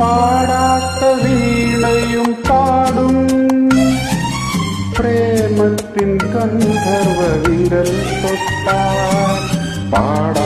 പാടാത്ത വീണയും പാടും. പ്രേമത്തിൻ ഗന്ധർവ വിരൽ തൊട്ടാ പാടാത്ത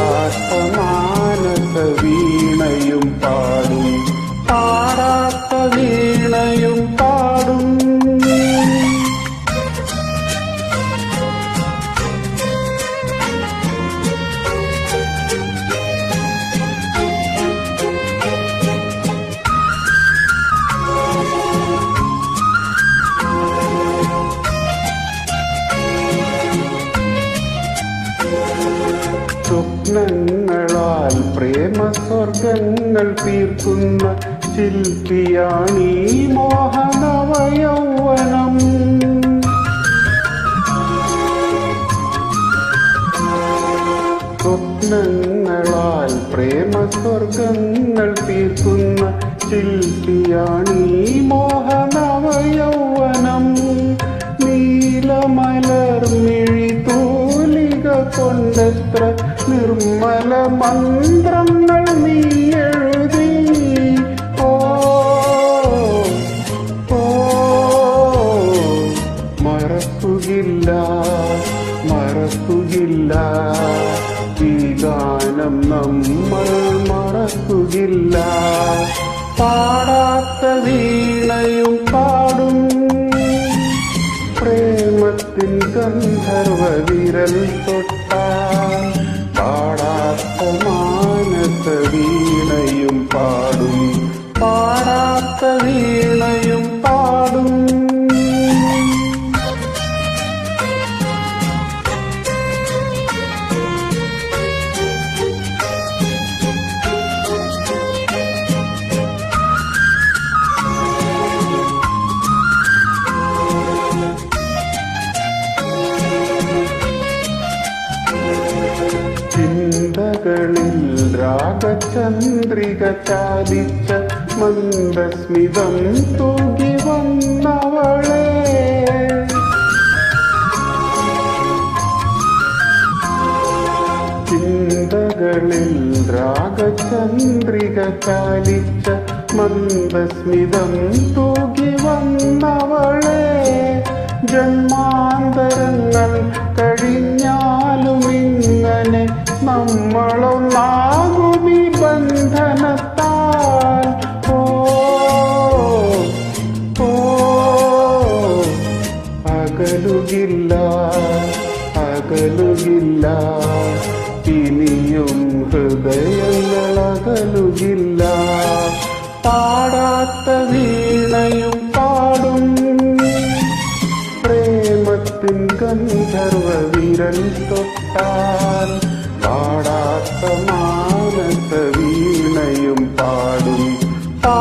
സ്വപ്നങ്ങളാൽ പ്രേമ സ്വർഗങ്ങൾ തീർക്കുന്ന ശില്പിയാണീ മോഹനവയൗവനം. സ്വപ്നങ്ങളാൽ പ്രേമ സ്വർഗങ്ങൾ തീർക്കുന്ന ശില്പിയാണീ മോഹനവയൗവനം കൊണ്ടെത്ര നിർമ്മല മന്ത്രങ്ങൾ നീ എഴുതി. ഓ ഓ മറക്കുകില്ല ഈ ഗാനം നമ്മൾ മറക്കുകില്ല പാടാത്ത വീണയും പാടും പ്രേമത്തിൻ ഗന്ധർവ വിരൽ തൊട്ടാൽ പാടാത്ത ചിന്തകളിൽ രാഗചന്ദ്രിക ചാലിച്ച മന്ദസ്മിതം തൂകി വന്നവളെ. ചിന്തകളിൽ രാഗചന്ദ്രിക ചാലിച്ച മന്ദസ്മിതം തൂകി വന്നവളെ. ജന്മാന്തരങ്ങൾ കഴിഞ്ഞാലും ഇങ്ങനെ നമ്മളൊന്നാകുമി ബന്ധനത്താൽ. ഓ ഓ അകലുകില്ല അകലുകില്ല ഇനിയും ഹൃദയങ്ങൾ അകലുകില്ല. പാടാത്ത விரல் தொட்டால் பாடாத்த மானத்த வீணையும் பாடும். பா